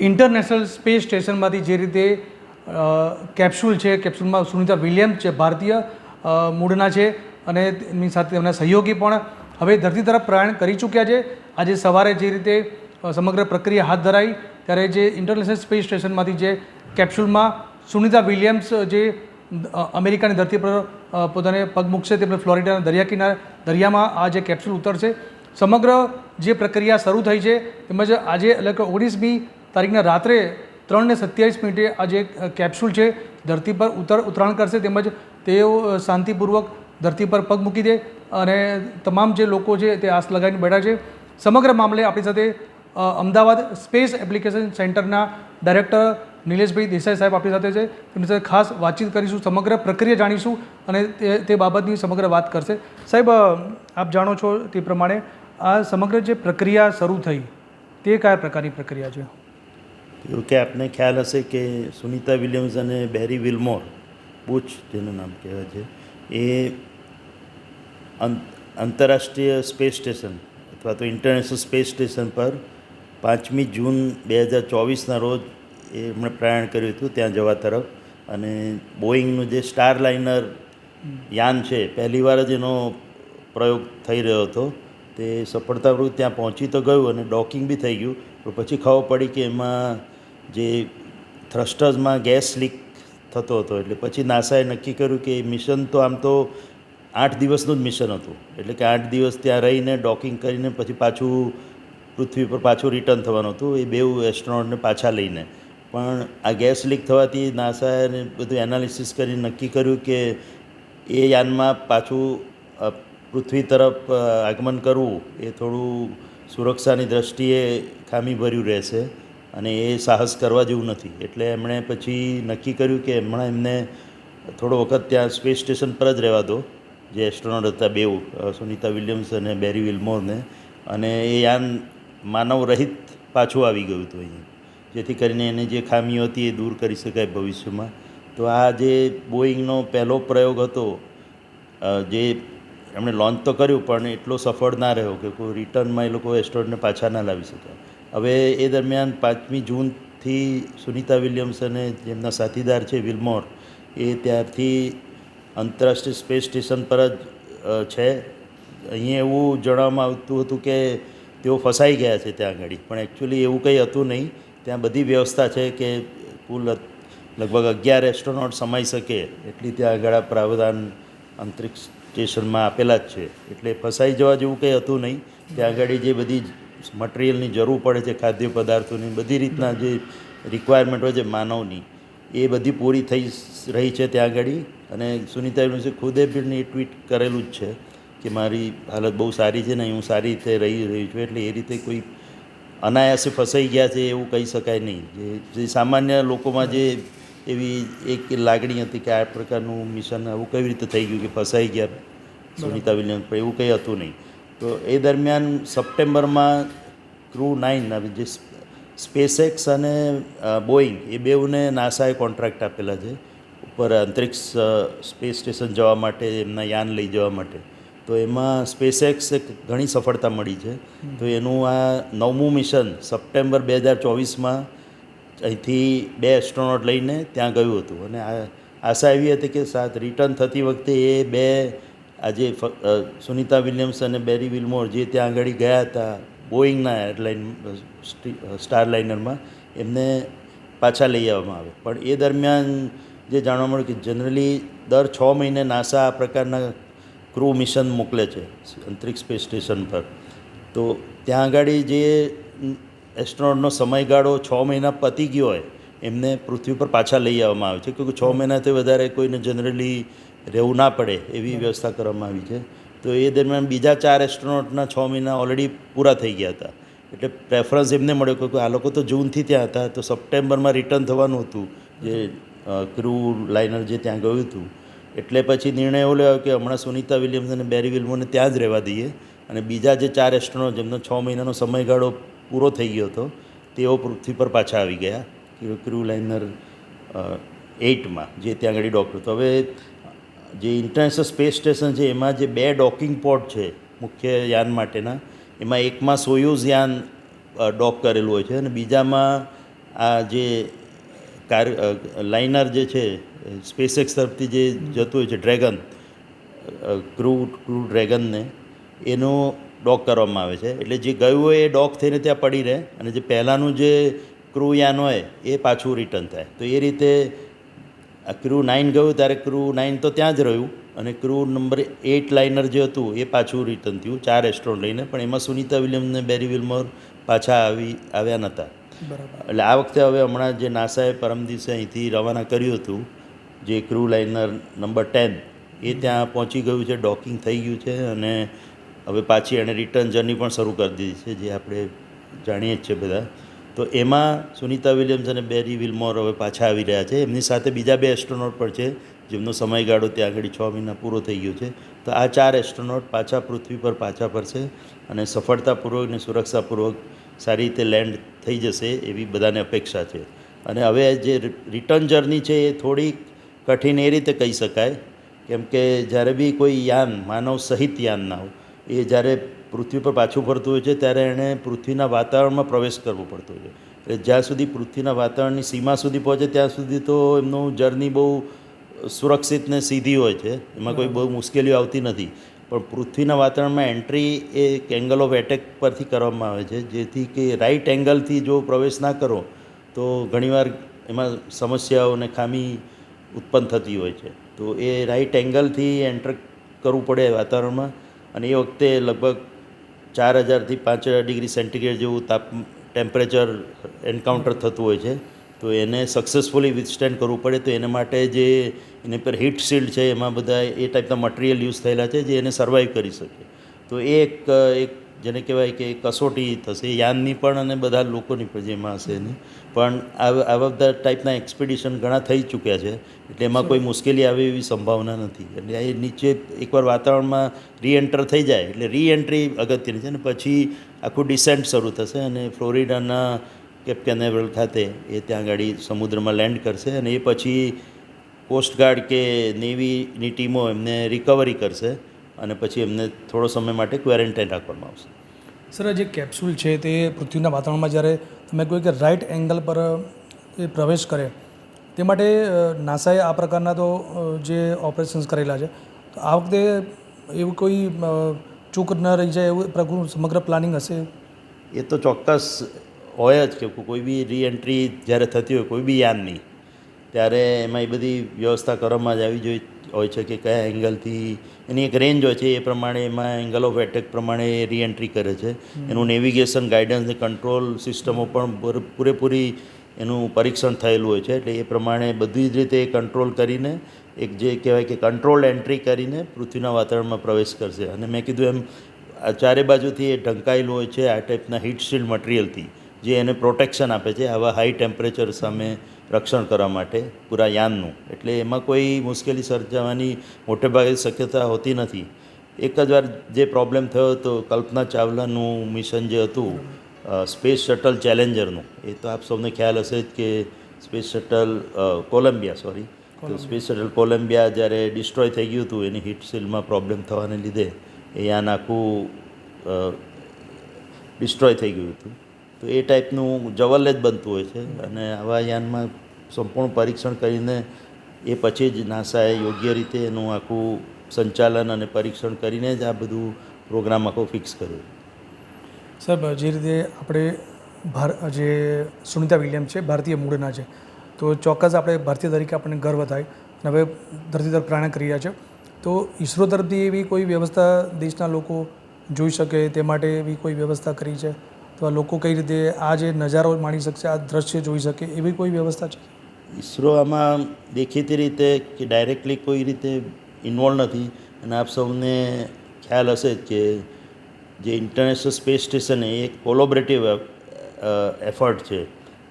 International space સ્ટેશનમાંથી જે રીતે capsule છે, કેપ્સ્યુલમાં સુનિતા વિલિયમ છે, ભારતીય મૂળના છે અને એમની સાથે તેમના સહયોગી પણ હવે ધરતી તરફ પ્રયાણ કરી ચૂક્યા છે. આજે સવારે જે રીતે સમગ્ર પ્રક્રિયા હાથ ધરાઈ, ત્યારે જે ઇન્ટરનેશનલ સ્પેસ સ્ટેશનમાંથી જે કેપ્સ્યુલમાં સુનિતા વિલિયમ્સ જે અમેરિકાની ધરતી પર પોતાને પગ મૂકશે તેમણે ફ્લોરિડાના દરિયા કિનારે, દરિયામાં આ જે કેપ્સ્યુલ ઉતરશે. સમગ્ર જે પ્રક્રિયા શરૂ થઈ છે, તેમજ આજે એટલે કે ઓગણીસમી તારીખના રાત્રે ત્રણને સત્યાવીસ મિનિટે આ જે કેપ્સ્યુલ છે, ધરતી પર ઉતર ઉતરાણ કરશે તેમજ તેઓ શાંતિપૂર્વક ધરતી પર પગ મૂકી દે અને તમામ જે લોકો છે તે આસ લગાવીને બેઠા છે. સમગ્ર મામલે આપણી સાથે અમદાવાદ સ્પેસ એપ્લિકેશન સેન્ટરના ડાયરેક્ટર નિલેશભાઈ દેસાઈ સાહેબ આપણી સાથે છે. તેમની સાથે ખાસ વાતચીત કરીશું, સમગ્ર પ્રક્રિયા જાણીશું અને તે બાબતની સમગ્ર વાત કરશે. સાહેબ આપ જાણો છો તે પ્રમાણે આ સમગ્ર જે પ્રક્રિયા શરૂ થઈ, તે કયા પ્રકારની પ્રક્રિયા છે? કે આપને ખ્યાલ હશે કે સુનિતા વિલિયમ્સ અને બેરી વિલમોર, બુચ જેનું નામ કહેવાય છે, એ આંતરરાષ્ટ્રીય સ્પેસ સ્ટેશન અથવા તો ઇન્ટરનેશનલ સ્પેસ સ્ટેશન પર પાંચમી જૂન બે હજાર ચોવીસના રોજ એ એમણે પ્રયાણ કર્યું હતું ત્યાં જવા તરફ. અને બોઈંગનું જે સ્ટાર લાઇનર યાન છે પહેલીવાર જ એનો પ્રયોગ થઈ રહ્યો હતો. તે સફળતાપૂર્વક ત્યાં પહોંચી તો ગયું અને ડોકિંગ બી થઈ ગયું. પણ પછી ખબર પડી કે એમાં જે થ્રસ્ટર્સમાં ગેસ લીક થતો હતો. એટલે પછી નાસાએ નક્કી કર્યું કે મિશન તો આમ તો આઠ દિવસનું જ મિશન હતું. એટલે કે આઠ દિવસ ત્યાં રહીને ડોકિંગ કરીને પછી પાછું પૃથ્વી પર પાછું રિટર્ન થવાનું હતું, એ બેઉ એસ્ટ્રોનોટને પાછા લઈને. પણ આ ગેસ લીક થવાથી નાસાએ બધું એનાલિસિસ કરીને નક્કી કર્યું કે એ યાનમાં પાછું પૃથ્વી તરફ આગમન કરવું એ થોડું સુરક્ષાની દ્રષ્ટિએ ખામીભર્યું રહેશે. અને એ સાહસ કરવા જેવું નથી. એટલે એમણે પછી નક્કી કર્યું કે હમણાં એમને થોડો વખત ત્યાં સ્પેસ સ્ટેશન પર જ રહેવા દો, જે એસ્ટ્રોનોટ હતા બેઉ સુનિતા વિલિયમ્સ અને બેરી વિલમોરને. અને એ યાન માનવ રહિત પાછું આવી ગયું હતું અહીંયા. જેથી કરીને એને જે ખામીઓ હતી એ દૂર કરી શકાય ભવિષ્યમાં. તો આ જે બોઈંગનો પહેલો પ્રયોગ હતો જે એમણે લોન્ચ તો કર્યું, પણ એટલો સફળ ના રહ્યો કે કોઈ રિટર્નમાં એ લોકો એસ્ટ્રોનને પાછા ના લાવી શક્યા. હવે એ દરમિયાન પાંચમી જૂનથી સુનિતા વિલિયમ્સ અને જેમના સાથીદાર છે વિલમોર એ ત્યારથી આંતરરાષ્ટ્રીય સ્પેસ સ્ટેશન પર જ છે. અહીંયા એવું જણાવવામાં આવતું હતું કે તેઓ ફસાઈ ગયા છે ત્યાં આગળ પણ એકચ્યુઅલી એવું કંઈ હતું નહીં. ત્યાં બધી વ્યવસ્થા છે કે કુલ લગભગ અગિયાર એસ્ટ્રોનોટ સમાઈ શકે એટલી ત્યાં આગળ પ્રાવધાન અંતરિક્ષ સ્ટેશનમાં આપેલા જ છે. એટલે ફસાઈ જવા જેવું કંઈ હતું નહીં. ત્યાં આગળ જે બધી મટિરિયલની જરૂર પડે છે ખાદ્ય પદાર્થોની બધી રીતના જે રિક્વાયરમેન્ટ હોય છે માનવની એ બધી પૂરી થઈ રહી છે ત્યાં આગળ. અને સુનિતા યુનિવર્સિટી ખુદે પણ એ ટ્વીટ કરેલું જ છે કે મારી હાલત બહુ સારી છે ને હું સારી રીતે રહી રહી છું એટલે એ રીતે કોઈ અનાયાસે ફસાઈ ગયા છે એવું કહી શકાય નહીં. જે જે સામાન્ય લોકોમાં જે એવી એક લાગણી હતી કે આ પ્રકારનું મિશન આવું કેવી રીતે થઈ ગયું કે ફસાઈ ગયા સુનિતા વિલિયમ્સ પણ એવું કંઈ હતું નહીં. તો એ દરમિયાન સપ્ટેમ્બરમાં ક્રૂ નાઇન જે સ્પેસએક્સ અને બોઈંગ એ બેઉને નાસાએ કોન્ટ્રાક્ટ આપેલા છે ઉપર અંતરિક્ષ સ્પેસ સ્ટેશન જવા માટે, એમના યાન લઈ જવા માટે. તો એમાં સ્પેસએક્સ એક ઘણી સફળતા મળી છે. તો એનું આ નવમું મિશન સપ્ટેમ્બર બે હજાર ચોવીસમાં અહીંથી બે એસ્ટ્રોનોટ લઈને ત્યાં ગયું હતું. અને આ, આશા એવી હતી કે સાત રિટર્ન થતી વખતે એ બે આજે સુનિતા વિલિયમ્સ અને બેરી વિલમોર જે ત્યાં આગળ ગયા હતા બોઈંગના એરલાઇન સ્ટાર લાઇનરમાં, એમને પાછા લઈ આવવામાં આવે. પણ એ દરમિયાન જે જાણવા મળ્યું કે જનરલી દર છ મહિને નાસા આ પ્રકારના ક્રૂ મિશન મોકલે છે, અંતરિક્ષ સ્પેસ સ્ટેશન પર. તો ત્યાં આગળ જે એસ્ટ્રોનોટનો સમયગાળો છ મહિના પતી ગયો હોય, એમને પૃથ્વી પર પાછા લઈ આવવામાં આવે છે. કે છ મહિનાથી વધારે કોઈને જનરલી રહેવું ના પડે એવી વ્યવસ્થા કરવામાં આવી છે. તો એ દરમિયાન બીજા ચાર એસ્ટ્રોનોટના છ મહિના ઓલરેડી પૂરા થઈ ગયા હતા. એટલે પ્રેફરન્સ એમને મળ્યો કે આ લોકો તો જૂનથી ત્યાં હતા તો સપ્ટેમ્બરમાં રિટર્ન થવાનું હતું જે ક્રૂ લાઇનર જે ત્યાં ગયું હતું. એટલે પછી નિર્ણય એવો લેવાયો કે હમણાં સુનિતા વિલિયમ્સ અને બેરી વિલ્મોને ત્યાં જ રહેવા દઈએ. અને બીજા જે ચાર એસ્ટ્રોનોટ જેમનો છ મહિનાનો સમયગાળો પૂરો થઈ ગયો હતો તેઓ પૃથ્વી પર પાછા આવી ગયા ક્રૂ લાઇનર એઇટમાં જે ત્યાં આગળ ડૉક્ટર તો હવે જે ઇન્ટરનેશનલ સ્પેસ સ્ટેશન છે, એમાં જે બે ડોકિંગ પોર્ટ છે, મુખ્ય યાન માટેના, એમાં એકમાં સોયુઝ યાન ડોક કરેલું હોય છે અને બીજામાં આ જે કાર લાઇનર જે છે સ્પેસએક્સ તરફથી જે જતું હોય છે ડ્રેગન ક્રૂ ક્રૂ ડ્રેગનને એનો ડોક કરવામાં આવે છે. એટલે જે ગયું હોય એ ડોક થઈને ત્યાં પડી રહે અને જે પહેલાંનું જે ક્રૂ યાન હોય એ પાછું રિટર્ન થાય. તો એ રીતે આ ક્રૂ નાઇન ગયું ત્યારે ક્રૂ નાઇન તો ત્યાં જ રહ્યું. અને ક્રૂ નંબર એટ લાઇનર જે હતું એ પાછું રિટર્ન થયું. ચાર રેસ્ટોરન્ટ લઈને પણ એમાં સુનિતા વિલિયમ્સ ને બેરી વિલ્મોર પાછા આવી આવ્યા નહોતા બરાબર. એટલે આ વખતે હવે હમણાં જે નાસાએ પરમ દિવસે અહીંથી રવાના કર્યું હતું જે ક્રૂ લાઇનર નંબર ટેન એ ત્યાં પહોંચી ગયું છે ડોકિંગ થઈ ગયું છે અને હવે પાછી એણે રિટર્ન જર્ની પણ શરૂ કરી દીધી છે જે આપણે જાણીએ જ છે બધા. તો એમાં સુનિતા વિલિયમ્સ અને બેરી વિલમોર હવે પાછા આવી રહ્યા છે. એમની સાથે બીજા બે એસ્ટ્રોનોટ પણ છે, જેમનો સમયગાળો ત્યાં આગળ છ મહિના પૂરો થઈ ગયો છે. તો આ ચાર એસ્ટ્રોનોટ પાછા પૃથ્વી પર પાછા ફરશે અને સફળતાપૂર્વક અને સુરક્ષાપૂર્વક સારી રીતે લેન્ડ થઈ જશે એવી બધાને અપેક્ષા છે. અને હવે જે રિટર્ન જર્ની છે એ થોડી કઠિન એ રીતે કહી શકાય, કેમ કે જ્યારે બી કોઈ યાન, માનવ સહિત યાન ના હોય એ જ્યારે પૃથ્વી પર પાછું ફરતું હોય છે, ત્યારે એણે પૃથ્વીના વાતાવરણમાં પ્રવેશ કરવો પડતો હોય છે. એટલે જ્યાં સુધી પૃથ્વીના વાતાવરણની સીમા સુધી પહોંચે, ત્યાં સુધી તો એમનું જર્ની બહુ સુરક્ષિત ને સીધી હોય છે. એમાં કોઈ બહુ મુશ્કેલીઓ આવતી નથી. પણ પૃથ્વીના વાતાવરણમાં એન્ટ્રી એ એક એંગલ ઓફ એટેક પરથી કરવામાં આવે છે. જેથી કે રાઈટ એંગલથી જો પ્રવેશ ના કરો, તો ઘણીવાર એમાં સમસ્યાઓ અને ખામી ઉત્પન્ન થતી હોય છે. તો એ રાઈટ એંગલથી એન્ટર કરવું પડે વાતાવરણમાં. અને એ વખતે લગભગ ચાર હજારથી પાંચ હજાર ડિગ્રી સેન્ટીગ્રેડ જેવું તાપ, ટેમ્પરેચર એન્કાઉન્ટર થતું હોય છે. તો એને સક્સેસફુલી વિથસ્ટેન્ડ કરવું પડે. તો એના માટે જે એની પર હીટ શિલ્ડ છે, એમાં બધા એ ટાઈપના મટીરિયલ યુઝ થયેલા છે, જે એને સર્વાઈવ કરી શકે. તો એ એક એક જેને કહેવાય કે કસોટી થશે, યાનની પણ અને બધા લોકોની પણ, જેમાં હશે નહીં પણ આવા બધા ટાઈપના એક્સપિડિશન ઘણા થઈ ચૂક્યા છે, એટલે એમાં કોઈ મુશ્કેલી આવે એવી સંભાવના નથી. એટલે એ નીચે એકવાર વાતાવરણમાં રીએન્ટર થઈ જાય, એટલે રીએન્ટ્રી અગત્યની છે ને પછી આખું ડિસેન્ટ શરૂ થશે અને ફ્લોરિડાના કેપ કેનેવરલ ખાતે એ ત્યાં ગાડી સમુદ્રમાં લેન્ડ કરશે અને એ પછી કોસ્ટગાર્ડ કે નેવીની ટીમો એમને રિકવરી કરશે. અને પછી એમને થોડો સમય માટે ક્વેરન્ટાઇન રાખવામાં આવશે. સર આ જે કેપ્સ્યુલ છે તે પૃથ્વીના વાતાવરણમાં જ્યારે તમે કહ્યું કે રાઇટ એંગલ પર એ પ્રવેશ કરે તે માટે નાસાએ આ પ્રકારના તો જે ઓપરેશન્સ કરેલા છે તો આ વખતે એવું કોઈ ચૂક ન રહી જાય એવું પ્રભુ સમગ્ર પ્લાનિંગ હશે? એ તો ચોક્કસ હોય જ કે કોઈ બી રીએન્ટ્રી જ્યારે થતી હોય કોઈ બી યાનની ત્યારે એમાં એ બધી વ્યવસ્થા કરવામાં જ આવી જોઈ હોય છે કે કયા એંગલથી એની એક રેન્જ હોય છે એ પ્રમાણે એમાં એંગલ ઓફ એટેક પ્રમાણે રીએન્ટ્રી કરે છે. એનું નેવિગેશન ગાઈડન્સ ને કંટ્રોલ સિસ્ટમો પણ પૂર- પૂરેપૂરી એનું પરીક્ષણ થયેલું હોય છે. એટલે એ પ્રમાણે બધી જ રીતે એ કંટ્રોલ કરીને એક જે કહેવાય કે કંટ્રોલ એન્ટ્રી કરીને પૃથ્વીના વાતાવરણમાં પ્રવેશ કરશે. અને મેં કીધું એમ આ ચારે બાજુથી એ ઢંકાયેલું હોય છે આ ટાઈપના હીટ શીલ્ડ મટીરિયલથી જે એને પ્રોટેક્શન આપે છે આવા હાઈ ટેમ્પરેચર સામે રક્ષણ કરવા માટે પૂરા યાનનું. એટલે એમાં કોઈ મુશ્કેલી સર્જાવાની મોટે ભાગે શક્યતા હોતી નથી. એક જ વાર જે પ્રોબ્લેમ થયો હતો કલ્પના ચાવલાનું મિશન જે હતું સ્પેસ શટલ ચેલેન્જરનું એ તો આપ સૌને ખ્યાલ હશે જ કે સ્પેસ શટલ કોલંબિયા સોરી તો સ્પેસ શટલ કોલંબિયા જ્યારે ડિસ્ટ્રોય થઈ ગયું હતું એની હીટ સીલમાં પ્રોબ્લેમ થવાને લીધે એ યાન આખું ડિસ્ટ્રોય થઈ ગયું હતું. તો એ ટાઈપનું જવલ્લે જ બનતું હોય છે. અને આવા યાનમાં સંપૂર્ણ પરીક્ષણ કરીને એ પછી જ નાસાએ યોગ્ય રીતે એનું આખું સંચાલન અને પરીક્ષણ કરીને જ આ બધું પ્રોગ્રામ આખો ફિક્સ કર્યો. સાહેબ, જે રીતે આપણે ભાર, જે સુનિતા વિલિયમ છે, ભારતીય મૂળના છે, તો ચોક્કસ આપણે ભારતીય તરીકે આપણને ગર્વ થાય અને હવે ધરતી તરફ પ્રયાણ કરી રહ્યા છે. તો ઈસરો તરફથી એવી કોઈ વ્યવસ્થા દેશના લોકો જોઈ શકે તે માટે એવી કોઈ વ્યવસ્થા કરી છે? અથવા લોકો કઈ રીતે આ જે નજારો માણી શકશે, આ દ્રશ્ય જોઈ શકે, એવી કોઈ વ્યવસ્થા છે? ઈસરો આમાં દેખીતી રીતે કે ડાયરેક્ટલી કોઈ રીતે ઇન્વોલ્વ નથી અને આપ સૌને ખ્યાલ હશે કે જે ઇન્ટરનેશનલ સ્પેસ સ્ટેશન એ એક કોલોબરેટિવ એફર્ટ છે.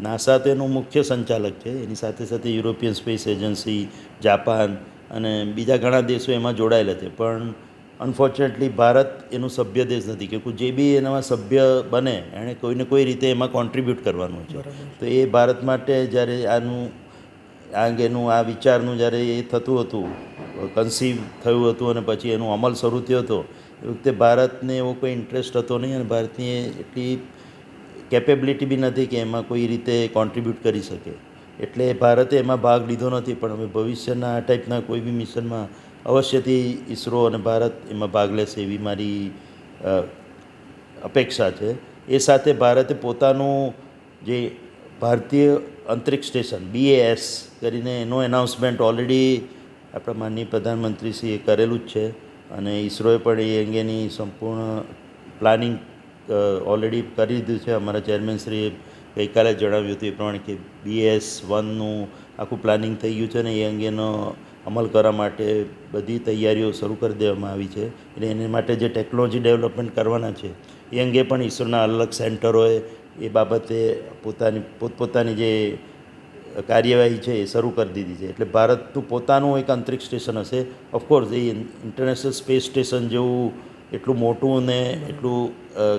નાસા તેનું મુખ્ય સંચાલક છે. એની સાથે સાથે યુરોપિયન સ્પેસ એજન્સી જાપાન અને બીજા ઘણા દેશો એમાં જોડાયેલા છે. પણ અનફોર્ચ્યુનેટલી ભારત એનું સભ્ય દેશ નથી કે જે બી એનામાં સભ્ય બને એણે કોઈને કોઈ રીતે એમાં કોન્ટ્રીબ્યુટ કરવાનું છે. તો એ ભારત માટે જ્યારે આનું આ અંગેનું આ વિચારનું જ્યારે એ થતું હતું કન્સીવ થયું હતું અને પછી એનું અમલ શરૂ થયો હતો એ વખતે ભારતને એવો કોઈ ઇન્ટરેસ્ટ હતો નહીં અને ભારતની એટલી કેપેબિલિટી બી નથી કે એમાં કોઈ રીતે કોન્ટ્રીબ્યુટ કરી શકે. એટલે ભારતે એમાં ભાગ લીધો નથી પણ હવે ભવિષ્યના આ ટાઈપના કોઈ બી મિશનમાં અવશ્યથી ઇસરો અને ભારત એમાં ભાગ લેશે એવી મારી અપેક્ષા છે. એ સાથે ભારતે પોતાનું જે ભારતીય અંતરિક્ષ સ્ટેશન બીએએસ કરીને એનું એનાઉન્સમેન્ટ ઓલરેડી આપણા માનનીય પ્રધાનમંત્રીશ્રીએ કરેલું જ છે અને ઇસરોએ પણ એ અંગેની સંપૂર્ણ પ્લાનિંગ ઓલરેડી કરી દીધું છે. અમારા ચેરમેનશ્રીએ ગઈકાલે જણાવ્યું હતું એ પ્રમાણે કે બીએસ વનનું આખું પ્લાનિંગ થઈ ગયું છે ને એ અંગેનો અમલ કરવા માટે બધી તૈયારીઓ શરૂ કરી દેવામાં આવી છે એટલે એને માટે જે ટેકનોલોજી ડેવલપમેન્ટ કરવાના છે, એ અંગે પણ ઈસરોના અલગ સેન્ટરોએ એ બાબતે પોતાની, પોતપોતાની જે કાર્યવાહી છે એ શરૂ કરી દીધી છે. એટલે ભારતનું પોતાનું એક અંતરિક્ષ સ્ટેશન હશે. ઓફકોર્સ એ ઇન્ટરનેશનલ સ્પેસ સ્ટેશન જેવું એટલું મોટું ને એટલું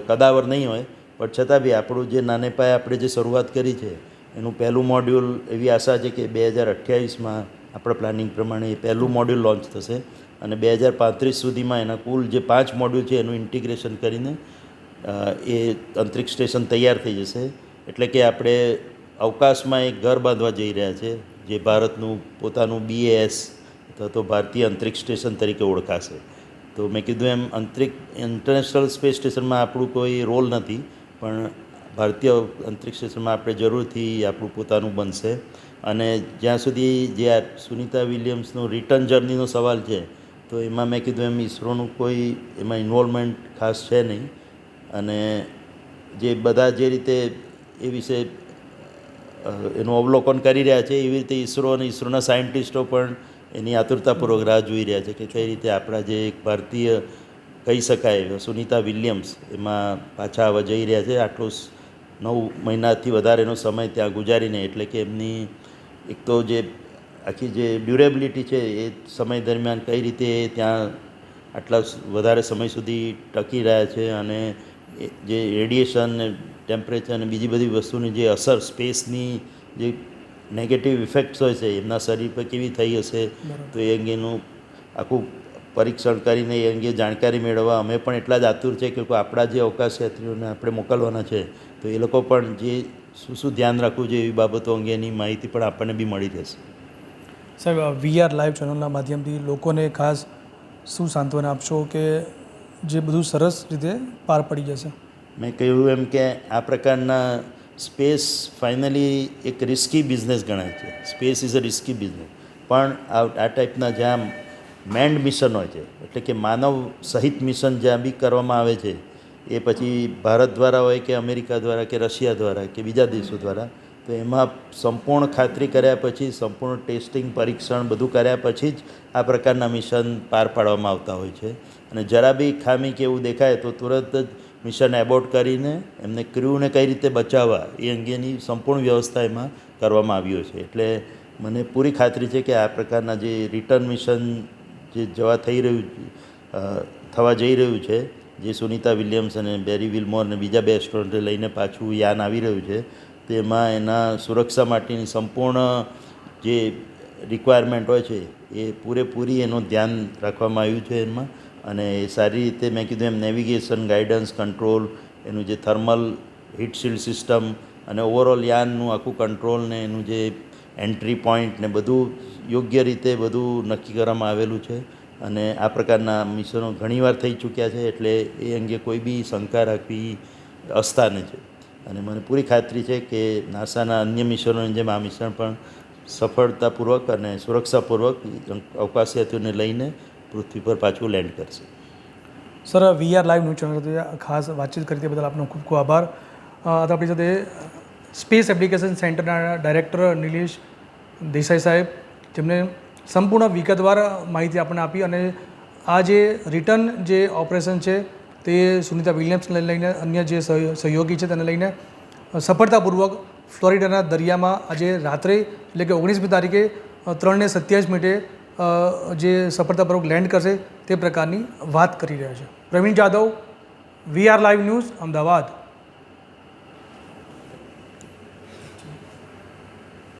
કદાવર નહીં હોય. પણ છતાં બી આપણું જે નાને પાયે આપણે જે શરૂઆત કરી છે, એનું પહેલું મોડ્યુલ એવી આશા છે કે બે હજાર અઠ્યાવીસમાં આપણા પ્લાનિંગ પ્રમાણે એ પહેલું મોડ્યુલ લોન્ચ થશે અને બે હજાર પાંત્રીસ સુધીમાં એના કુલ જે પાંચ મોડ્યુલ છે એનું ઇન્ટિગ્રેશન કરીને એ અંતરિક્ષ સ્ટેશન તૈયાર થઈ જશે. એટલે કે આપણે અવકાશમાં એક ઘર બાંધવા જઈ રહ્યા છે, જે ભારતનું પોતાનું બીએએસ અથવા તો ભારતીય અંતરિક્ષ સ્ટેશન તરીકે ઓળખાશે. તો મેં કીધું એમ અંતરિક્ષ ઇન્ટરનેશનલ સ્પેસ સ્ટેશનમાં આપણું કોઈ રોલ નથી, પણ ભારતીય અંતરિક્ષ સ્ટેશનમાં આપણે જરૂરથી આપણું પોતાનું બનશે. અને જ્યાં સુધી જે આ સુનિતા વિલિયમ્સનું રિટર્ન જર્નીનો સવાલ છે, તો એમાં મેં કીધું એમ ઇસરોનું કોઈ એમાં ઇન્વોલ્વમેન્ટ ખાસ છે નહીં. અને જે બધા જે રીતે એ વિશે એનું અવલોકન કરી રહ્યા છે, એવી રીતે ઇસરો અને ઇસરોના સાયન્ટિસ્ટો પણ એની આતુરતાપૂર્વક રાહ જોઈ રહ્યા છે કે કઈ રીતે આપણા જે એક ભારતીય કહી શકાય સુનિતા વિલિયમ્સ એમાં પાછા આવવા જઈ રહ્યા છે. આટલો નવ મહિનાથી વધારેનો સમય ત્યાં ગુજારીને, એટલે કે એમની એક તો જે આખી જે ડ્યુરેબિલિટી છે એ સમય દરમિયાન કઈ રીતે ત્યાં આટલા વધારે સમય સુધી ટકી રહ્યા છે અને જે રેડિયેશન ને ટેમ્પરેચર અને બીજી બધી વસ્તુની જે અસર સ્પેસની જે નેગેટિવ ઇફેક્ટ્સ હોય છે એમના શરીર પર કેવી થઈ હશે તો એ અંગેનું આખું પરીક્ષણ કરીને એ અંગે જાણકારી મેળવવા. અમે પણ એટલા જ આતુર છે કે આપણા જે અવકાશ યાત્રીઓને આપણે મોકલવાના છે તો એ લોકો પણ જે શું શું ધ્યાન રાખવું જોઈએ એવી બાબતો અંગેની માહિતી પણ આપણને બી મળી રહેશે. સાહેબ વીઆર લાઈવ ચેનલના માધ્યમથી લોકોને ખાસ શું સાંત્વના આપશો કે જે બધું સરસ રીતે પાર પડી જશે? મેં કહ્યું એમ કે આ પ્રકારના સ્પેસ ફાઇનલી એક રિસ્કી બિઝનેસ ગણાય છે. Space is a risky business પણ આ આ ટાઈપના જ્યાં મેન્ડ મિશન હોય છે. એટલે કે માનવ સહિત મિશન જ્યાં બી કરવામાં આવે છે, એ પછી ભારત દ્વારા હોય કે અમેરિકા દ્વારા કે રશિયા દ્વારા કે બીજા દેશો દ્વારા, તો એમાં સંપૂર્ણ ખાતરી કર્યા પછી, સંપૂર્ણ ટેસ્ટિંગ, પરીક્ષણ બધું કર્યા પછી જ આ પ્રકારના મિશન પાર પાડવામાં આવતા હોય છે. અને જરા બી ખામી કે એવું દેખાય તો તુરંત જ મિશન એબોર્ટ કરીને એમને ક્રૂને કઈ રીતે બચાવવા, એ અંગેની સંપૂર્ણ વ્યવસ્થા એમાં કરવામાં આવ્યો છે. એટલે મને પૂરી ખાતરી છે કે આ પ્રકારના જે રિટર્ન મિશન જે જવા થઈ રહ્યું થવા જઈ રહ્યું છે, જે સુનિતા વિલિયમ્સ અને બેરી વિલમોર અને બીજા બે સ્ટુડન્ટે લઈને પાછું યાન આવી રહ્યું છે, તેમાં એના સુરક્ષા માટેની સંપૂર્ણ જે રિક્વાયરમેન્ટ હોય છે, એ પૂરેપૂરી એનું ધ્યાન રાખવામાં આવ્યું છે એમાં. અને એ સારી રીતે મેં કીધું એમ નેવિગેશન ગાઈડન્સ કંટ્રોલ એનું જે થર્મલ હીટ શિલ્ડ સિસ્ટમ અને ઓવરઓલ યાનનું આખું કંટ્રોલ ને એનું જે એન્ટ્રી પોઈન્ટ ને બધું યોગ્ય રીતે બધું નક્કી કરવામાં આવેલું છે. અને આ પ્રકારના મિશનો ઘણીવાર થઈ ચૂક્યા છે એટલે એ અંગે કોઈ બી શંકા રાખવી અસ્થાને છે અને મને પૂરી ખાતરી છે કે નાસાના અન્ય મિશનોની જેમ આ મિશન પણ સફળતાપૂર્વક અને સુરક્ષાપૂર્વક અવકાશયાત્રીઓને લઈને પૃથ્વી પર પાછું લેન્ડ કરશે. Sir VR live news channel ખાસ વાતચીત કરી તે બદલ આપનો ખૂબ ખૂબ આભાર. આપણી સાથે સ્પેસ એપ્લિકેશન સેન્ટરના ડાયરેક્ટર નિલેશ દેસાઈ સાહેબ, જેમને સંપૂર્ણ વિગતવાર માહિતી આપણને આપી અને આ જે રિટર્ન જે ઓપરેશન છે તે સુનિતા વિલિયમ્સને લઈને અન્ય જે સહયોગી છે તેને લઈને સફળતાપૂર્વક ફ્લોરિડાના દરિયામાં આજે રાત્રે, એટલે કે ઓગણીસમી તારીખે ત્રણને સત્યાવીસ મિનિટે જે સફળતાપૂર્વક લેન્ડ કરશે તે પ્રકારની વાત કરી રહ્યા છે. Pravin Jadav V R live news Ahmedabad.